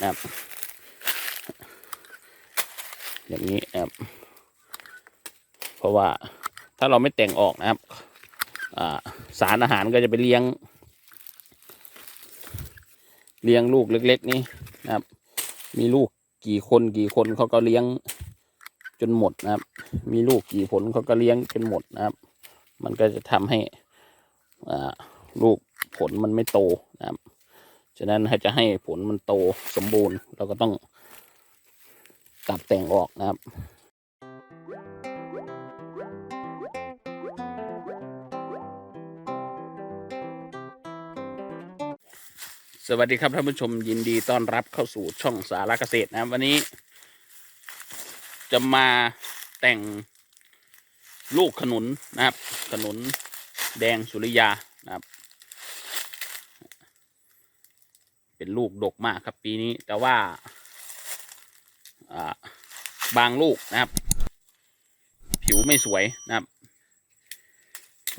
นะครับอย่างนี้นะครับ เพราะว่าถ้าเราไม่แต่งออกนะครับสารอาหารก็จะไปเลี้ยง เลี้ยงลูกเล็ก ๆ นี่นะครับ มีลูกกี่คนกี่คนเขาก็เลี้ยงจนหมดนะครับ มีลูกกี่ผลเขาก็เลี้ยงจนหมดนะครับ มันก็จะทำให้ลูกผลมันไม่โตนะครับ ฉะนั้นถ้าจะให้ผลมันโตสมบูรณ์ เราก็ต้องตัดแต่งออกนะครับสวัสดีครับท่านผู้ชมยินดีต้อนรับเข้าสู่ช่องสารเกษตรนะวันนี้ จะมาแต่งลูกขนุนนะครับ ขนุนแดงสุริยานะครับ เป็น ลูกดกมากครับปีนี้แต่ว่าบางลูกนะครับ ผิวไม่สวยนะครับ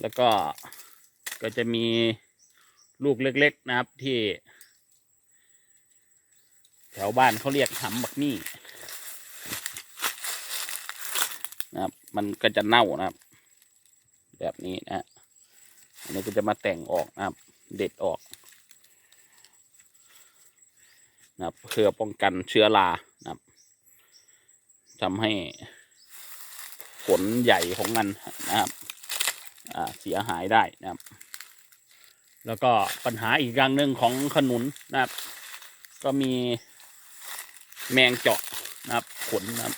แล้วก็ก็จะมีลูกเล็ก ๆ นะครับที่ แถวบ้านเขาเรียกหำบักมี่นะครับ มันก็จะเน่านะครับ แบบนี้นะฮะอันนี้ก็จะมาแต่งออกนะครับ เด็ดออก นะครับเพื่อป้องกันเชื้อรานะครับทำให้ผลใหญ่ของมันนะครับเสียหายได้นะครับ แล้วก็ปัญหาอีกอย่างหนึ่งของขนุนนะครับ ก็มีแมงเจาะนะครับขนนะครับ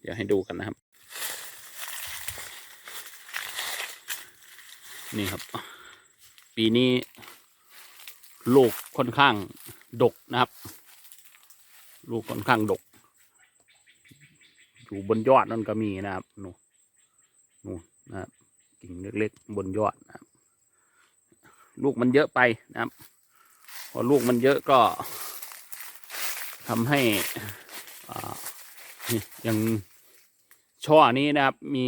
เดี๋ยวให้ดูกันนะครับ นี่ครับ ปีนี้ลูกค่อนข้างดกนะครับ ลูกค่อนข้างดก อยู่บนยอดนั่นก็มีนะครับนู่นนู่นนะครับกิ่งเล็กๆบนยอดนะครับ ลูกมันเยอะไปนะครับ พอลูกมันเยอะก็ทำให้อ่าอย่างช่อนี้นะครับมี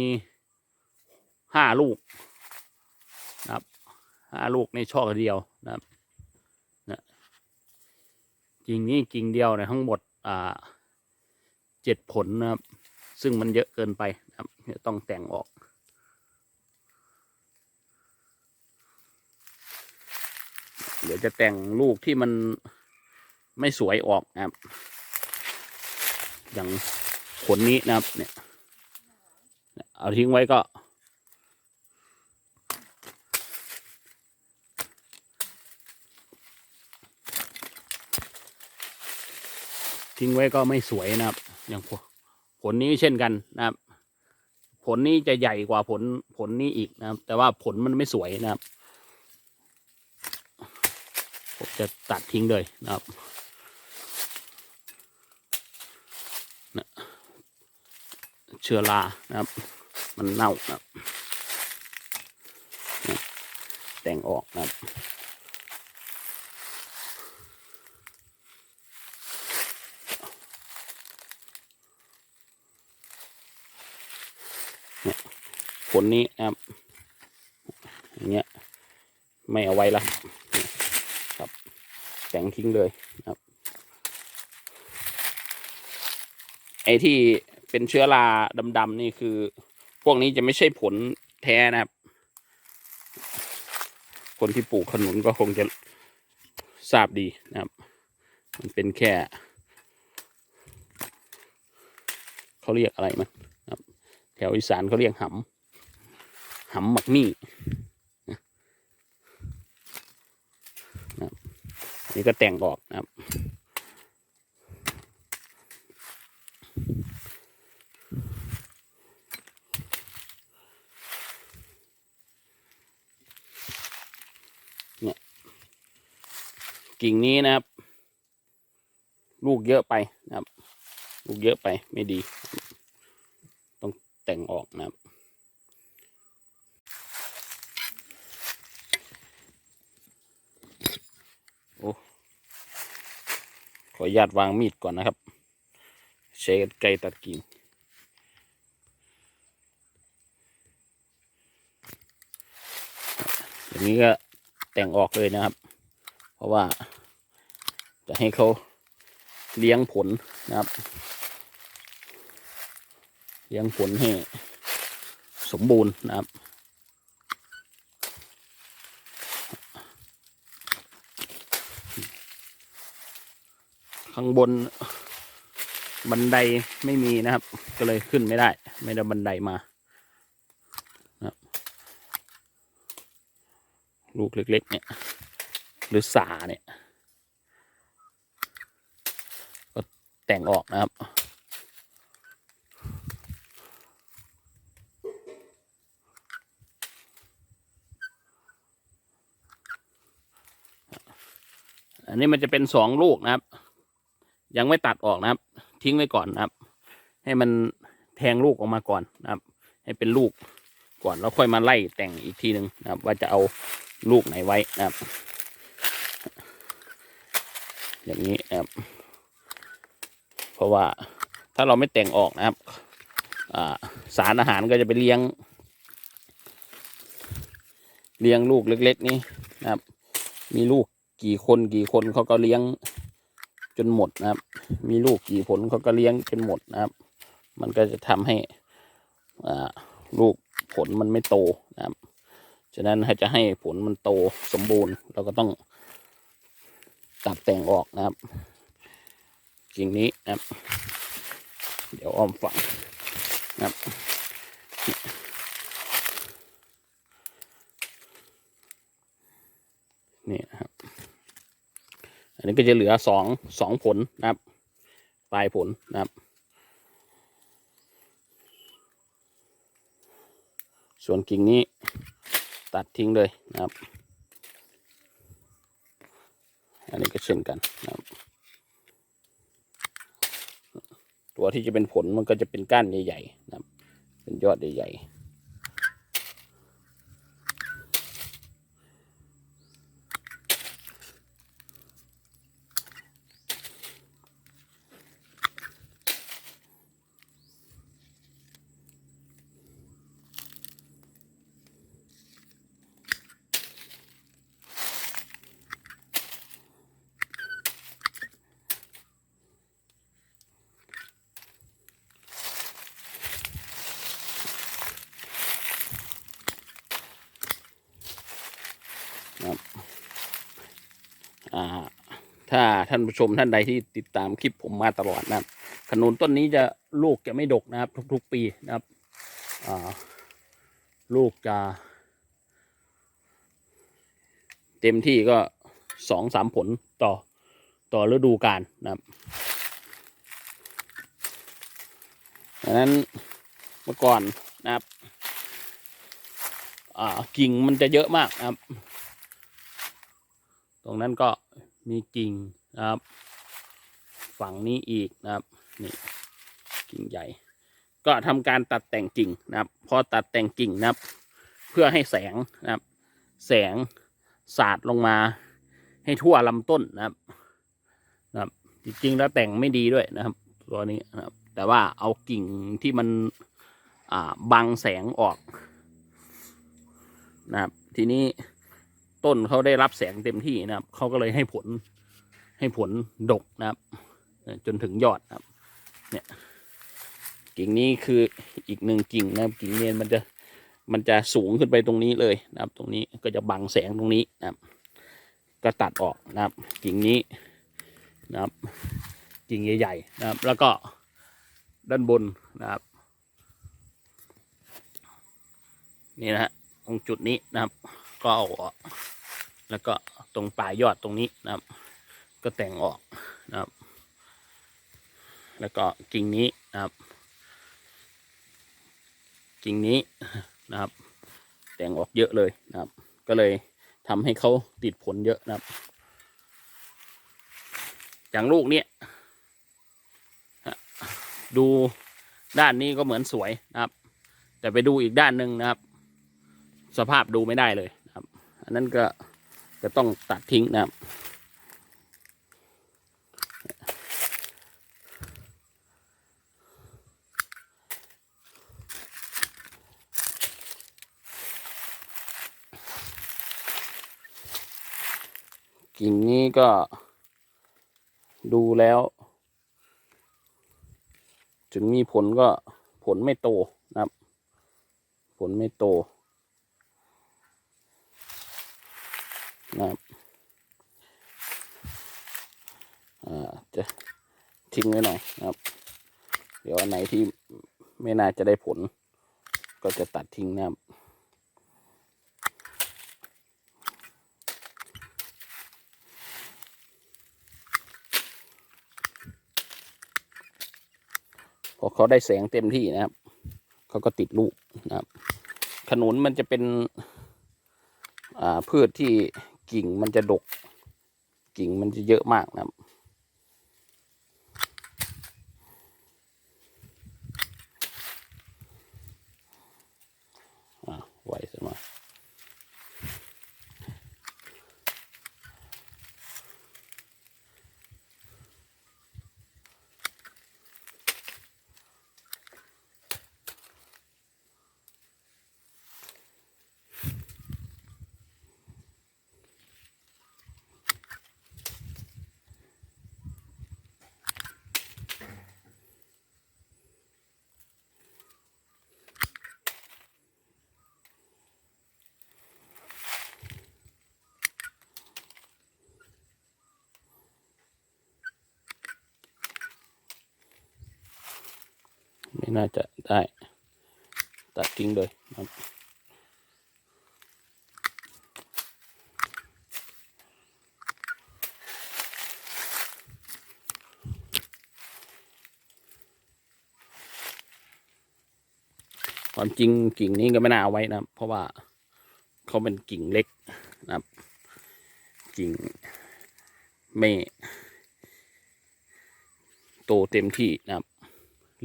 ห้าลูก ห้าลูกในช่อเดียวนะครับนะกิ่งนี้กิ่งเดียวเนี่ยทั้งหมดอ่าเจ็ดผลนะครับ ซึ่งมันเยอะเกินไปนะครับต้องแต่งออกเดี๋ยวจะแต่งลูกที่มันไม่สวยออกนะครับ อย่างผลนี้นะครับเนี่ย เอาทิ้งไว้ก็ ทิ้งไว้ก็ไม่สวยนะครับ อย่างผลนี้เช่นกันนะครับ ผลนี้จะใหญ่กว่าผลผลนี้อีกนะครับ แต่ว่าผลมันไม่สวยนะครับ ผมจะตัดทิ้งเลยนะครับนะเชื้อรานะครับ มันเน่านะครับ แต่งออกนะครับ เนี่ย ผลนี้นะครับอย่างเงี้ยไม่เอาไว้ละครับแต่งทิ้งเลยนะครับไอ้ที่เป็นเชื้อราดำๆนี่คือ พวกนี้จะไม่ใช่ผลแท้นะครับ คนที่ปลูกขนุนก็คงจะทราบดีนะครับ มันเป็นแค่ เขาเรียกอะไรมัน แถวอีสานเขาเรียกหำหำหมักมี่นะนี่ก็แต่งออกนะครับเนี่ยกิ่งนี้นะครับ ลูกเยอะไปนะครับ ลูกเยอะไปไม่ดี แต่งออกนะครับ โอ้ขออนุญาตวางมีดก่อนนะครับ ใช้ไกรตัดกิ่งอย่างนี้ก็แต่งออกเลยนะครับ เพราะว่าจะให้เขาเลี้ยงผลนะครับ เลี้ยงผลให้สมบูรณ์นะครับ ข้างบนบันไดไม่มีนะครับ ก็เลยขึ้นไม่ได้ ไม่ได้บันไดมานะครับลูกเล็กๆเนี่ย หรือสาเนี่ย ก็แต่งออกนะครับ อันนี้มันจะเป็นสองลูกนะครับ ยังไม่ตัดออกนะครับ ทิ้งไว้ก่อนนะครับ ให้มันแทงลูกออกมาก่อนนะครับ ให้เป็นลูกก่อนแล้วค่อยมาไล่แต่งอีกทีหนึ่งนะครับ ว่าจะเอาลูกไหนไว้นะครับ อย่างนี้นะครับ เพราะว่าถ้าเราไม่แต่งออกนะครับสารอาหารก็จะไปเลี้ยง เลี้ยงลูกเล็ก ๆ นี่นะครับ มีลูก กี่คนกี่คนเขาก็เลี้ยงจนหมดนะครับ มีลูกกี่ผลเขาก็เลี้ยงจนหมดนะครับ มันก็จะทำให้อ่าลูกผลมันไม่โตนะครับ ฉะนั้นถ้าจะให้ผลมันโตสมบูรณ์ เราก็ต้องตัดแต่งออกนะครับกิ่งนี้นะครับ เดี๋ยวอ้อมฝังนะครับนี่นะครับ นี้ก็จะเหลือสองสองผลนะครับปลายผลนะครับ ส่วนกิ่งนี้ตัดทิ้งเลยนะครับ อันนี้ก็เช่นกันนะครับ ตัวที่จะเป็นผลมันก็จะเป็นก้านใหญ่ๆนะครับ เป็นยอดใหญ่ๆ อ่า ถ้าท่านผู้ชมท่านใดที่ติดตามคลิปผมมาตลอดนะครับขนุนต้นนี้จะลูกจะไม่ดกนะครับ ทุกๆปีนะครับลูกจะ เต็มที่ก็สองสามผลต่อต่อฤดูกาลนะครับดังนั้นเมื่อก่อนนะครับกิ่งมันจะเยอะมากนะครับ ตรงนั้นก็ มีกิ่งนะครับ ฝั่งนี้อีกนะครับนี่กิ่งใหญ่ ก็ทำการตัดแต่งกิ่งนะครับ พอตัดแต่งกิ่งนะครับ เพื่อให้แสงนะครับ แสงสาดลงมา ให้ทั่วลำต้นนะครับนะครับ จริงๆแล้วแต่งไม่ดีด้วยนะครับ ตัวนี้นะครับ แต่ว่าเอากิ่งที่มันอ่าบังแสงออกนะครับ ทีนี้ ต้นเขาได้รับแสงเต็มที่นะครับเขาก็เลยให้ผลให้ผลดกนะครับ จนถึงยอดนะครับ เนี่ยกิ่งนี้คืออีกหนึ่งกิ่งนะครับ กิ่งเนียนมันจะมันจะสูงขึ้นไปตรงนี้เลยนะครับ ตรงนี้ก็จะบังแสงตรงนี้นะครับ ก็ตัดออกนะครับ กิ่งนี้นะครับ กิ่งใหญ่ๆนะครับ แล้วก็ด้านบนนะครับ นี่นะฮะตรงจุดนี้นะครับ ก็เอาออกแล้วก็ตรงปลายยอดตรงนี้นะครับ ก็แต่งออกนะครับ แล้วก็กิ่งนี้นะครับ กิ่งนี้นะครับ แต่งออกเยอะเลยนะครับ ก็เลยทำให้เขาติดผลเยอะนะครับ อย่างลูกเนี้ยดูด้านนี้ก็เหมือนสวยนะครับ แต่ไปดูอีกด้านหนึ่งนะครับ สภาพดูไม่ได้เลย อันนั้นก็จะต้องตัดทิ้งนะครับกิ่งนี้ก็ดูแล้ว ถึงมีผลก็ผลไม่โตนะครับ ผลไม่โต นะครับอ่าจะทิ้งไว้หน่อยนะครับ เดี๋ยวอันไหนที่ไม่น่าจะได้ผล ก็จะตัดทิ้งนะครับพอเขาได้แสงเต็มที่นะครับ เขาก็ติดลูกนะครับ ขนุนมันจะเป็นอ่าพืชที่ กิ่งมันจะดก กิ่งมันจะเยอะมากนะครับอ่าไหวสมา ไม่น่าจะได้ตัดทิ้งเลยนะครับความจริงกิ่งนี้ก็ไม่น่าเอาไว้นะครับ เพราะว่าเขาเป็นกิ่งเล็กนะครับ กิ่งไม่โตเต็มที่นะครับ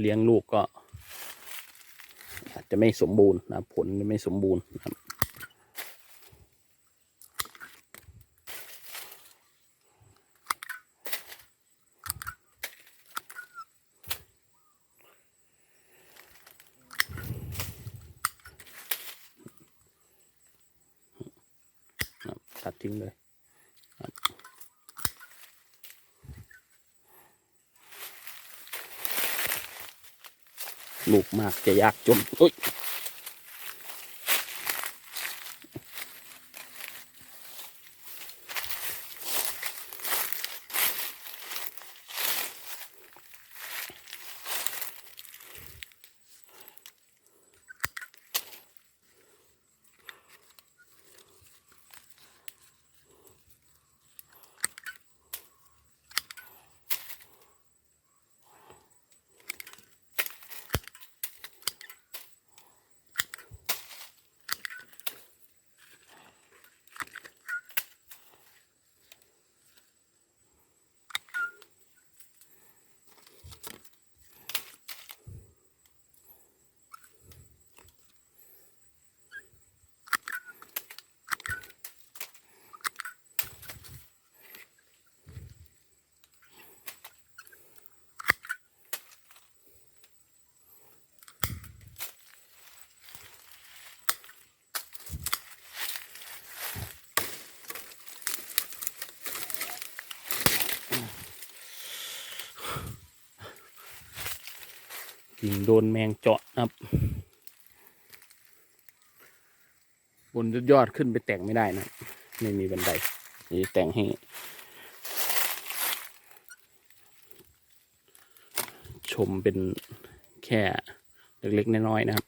เลี้ยงลูกก็ อาจจะไม่สมบูรณ์นะผลไม่สมบูรณ์นะครับตัดทิ้งเลยครับลูกมาก จะยากจนเอ้ย กิ่งโดนแมงเจาะครับ บนยอดขึ้นไปแต่งไม่ได้นะไม่มีบันไดนี่แต่งให้ ชมเป็นแค่เล็กๆน้อยๆนะครับ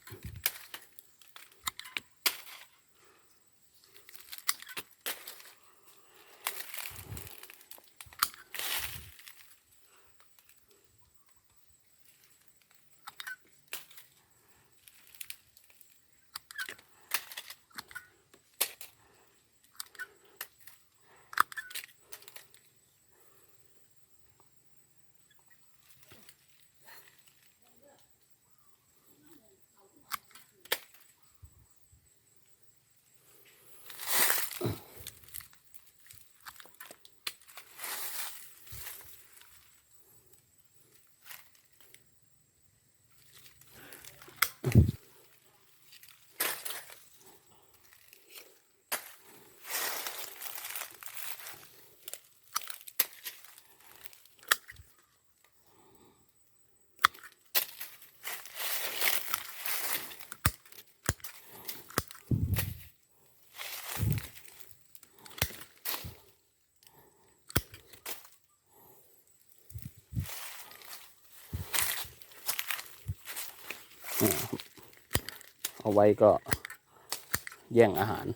เอาไว้ก็แย่งอาหาร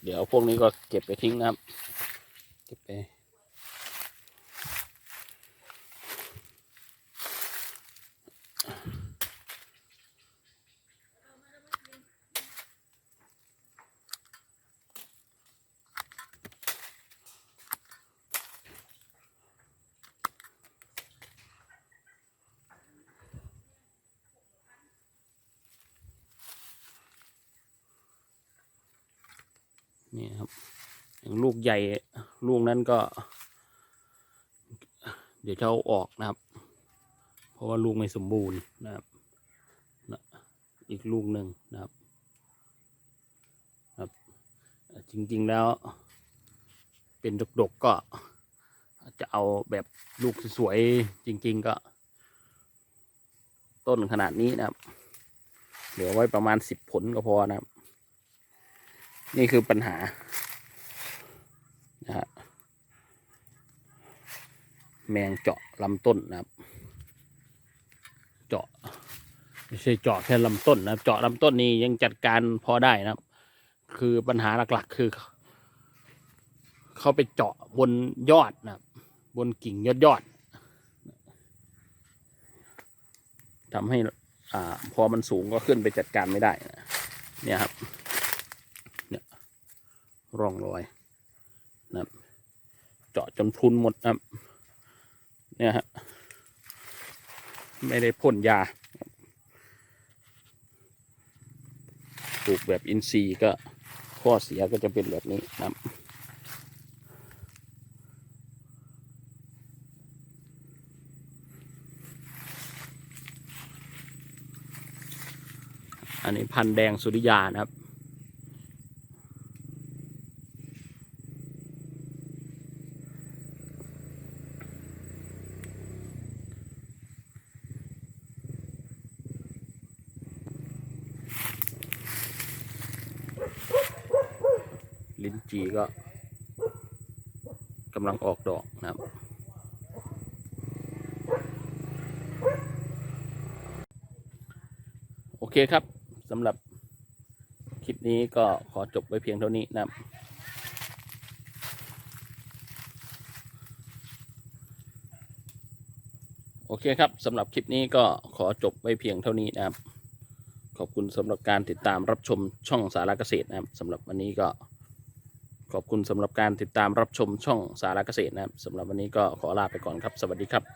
เดี๋ยวพวกนี้ก็เก็บไปทิ้งนะครับ เก็บไป นี่ครับอย่างลูกใหญ่ลูกนั้นก็ เดี๋ยวจะเอาออกนะครับ เพราะว่าลูกไม่สมบูรณ์นะครับอีกลูกหนึ่งนะครับครับ จริงๆแล้วเป็นดกๆก็จะเอาแบบลูกสวยๆจริง ๆก็ ต้นขนาดนี้นะครับ เหลือไว้ประมาณสิบผลก็พอนะครับ นี่คือปัญหานะฮะแมงเจาะลำต้นนะครับ เจาะไม่ใช่เจาะแค่ลำต้นนะครับ เจาะลำต้นนี่ยังจัดการพอได้นะครับ คือปัญหาหลักๆ คือ เขาไปเจาะบนยอดนะครับ บนกิ่งยอดยอดทำให้อ่าพอมันสูงก็ขึ้นไปจัดการไม่ได้นะเนี่ยครับ ร่องรอยนะครับ เจาะจนพุนหมดนะครับ เนี่ยฮะ ไม่ได้พ่นยา ปลูกแบบอินทรีย์ก็ข้อเสียก็จะเป็นแบบนี้นะครับอันนี้พันธุ์แดงสุริยานะครับ ลิ้นจี ก็กำลังออกดอกนะครับ โอเคครับสำหรับคลิปนี้ก็ขอจบไว้เพียงเท่านี้นะครับ โอเคครับสำหรับคลิปนี้ก็ขอจบไว้เพียงเท่านี้นะครับ ขอบคุณสำหรับการติดตามรับชมช่องสาระเกษตรนะครับสำหรับวันนี้ก็ ขอบคุณสำหรับการติดตามรับชมช่องสาระเกษตรนะครับสำหรับวันนี้ก็ขอลาไปก่อนครับ สวัสดีครับ